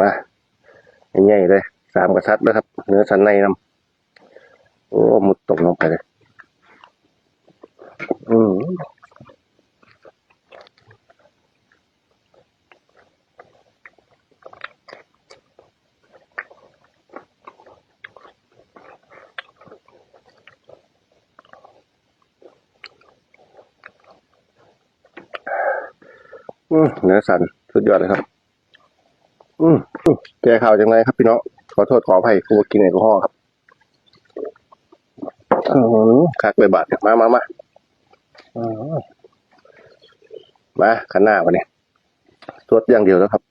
มาใหญ่ๆเลยสามกระทัดนะครับ เนื้อสันในนำโอ้หมุดตกลงไปเลยอืมอืมเนื้อสันสุดยอดเลยครับ อืมแก้ข่าวจังไรครับพี่น้อง ขอโทษขออภัยผู้กินแอลกอฮอล์ครับอืมคักไปบาทมามามามาขันหน้ามาเนี่ยตรวจอย่างเดียวแล้วครับ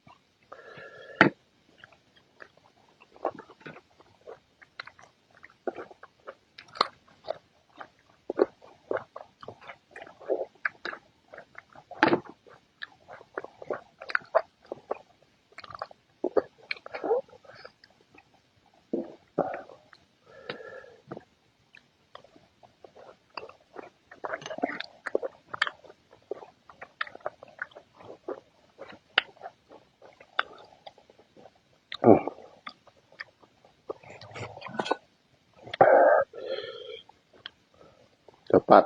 จะปัด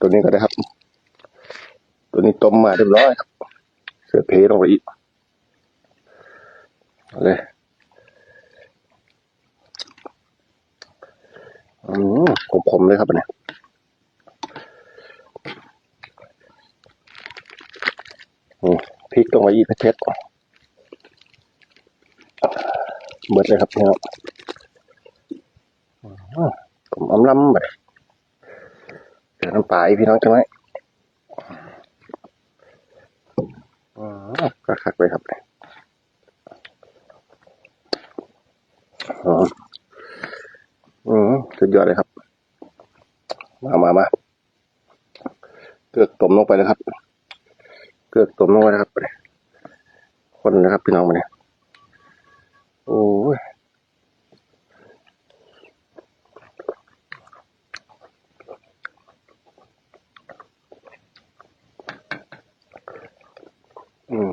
ตัวนี้ก็ได้ครับ ตัวนี้ต้มมาเรียบร้อยครับ เสือเพลงไปอีกเอาเลยอืมขมๆเลยครับเนี่ยพริกลงไปอีกเพชรเบิดเลยครับเนี่ยอืมผมอำลำไป เดี๋ยวน้ำปลาอีพี่น้องจังไหมอืมก็คักเลยครับอืมอืมสุดยอดเลยครับ มามามาเกลือกต้มลงไปเลยครับ เกลือกต้มลงไปนะครับ คนนะครับพี่น้องมาเนี่ยโอ้ อืม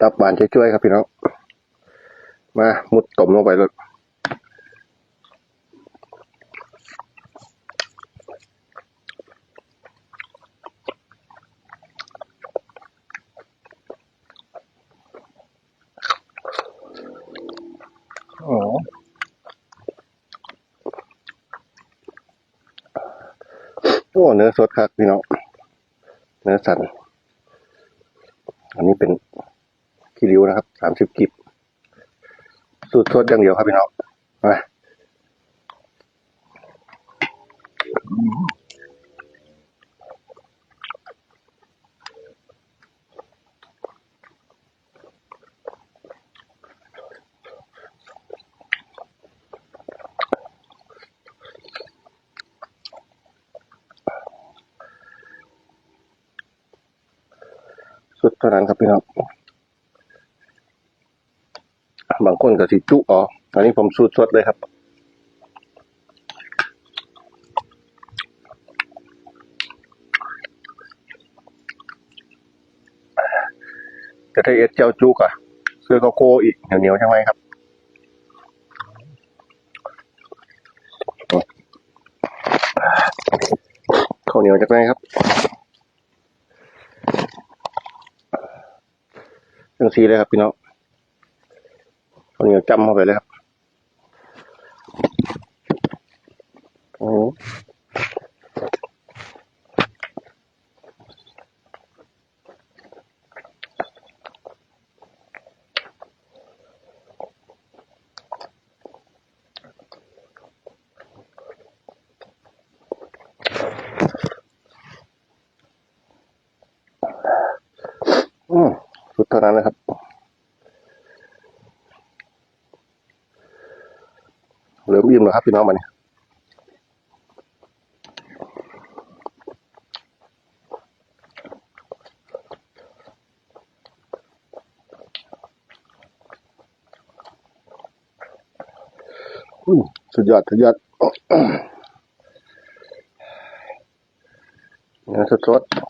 ตับบานช่วยๆครับพี่น้อง มา มุดต้มลงไปเลยโอ้ โอ้เนื้อสดครับพี่น้องเนื้อสัน อันนี้เป็นขี้ริ้วนะครับสามสิบกิบสูตรสดอย่างเดียวครับพี่น้องมา ท่านั้นครับพี่น้องบางคนก็สิจุอ๋ออันนี้ผมสูตรสดเลยครับจะได้เอ็ดเจ้าจุกอะเสื้อก็โกอีกเหนียวๆใช่ไหมครับข้าวเหนียวจากไหนครับ เรื่องซีเลยครับพี่น้องข้าวเหนียวจำเข้าไปเลยครับโอ้โหอืมสุดเท่านั้นนะครับ เหลืออิ่มเหรอครับพี่น้องมาเนี่ยสุดยอดสุดยอดเนื้อสด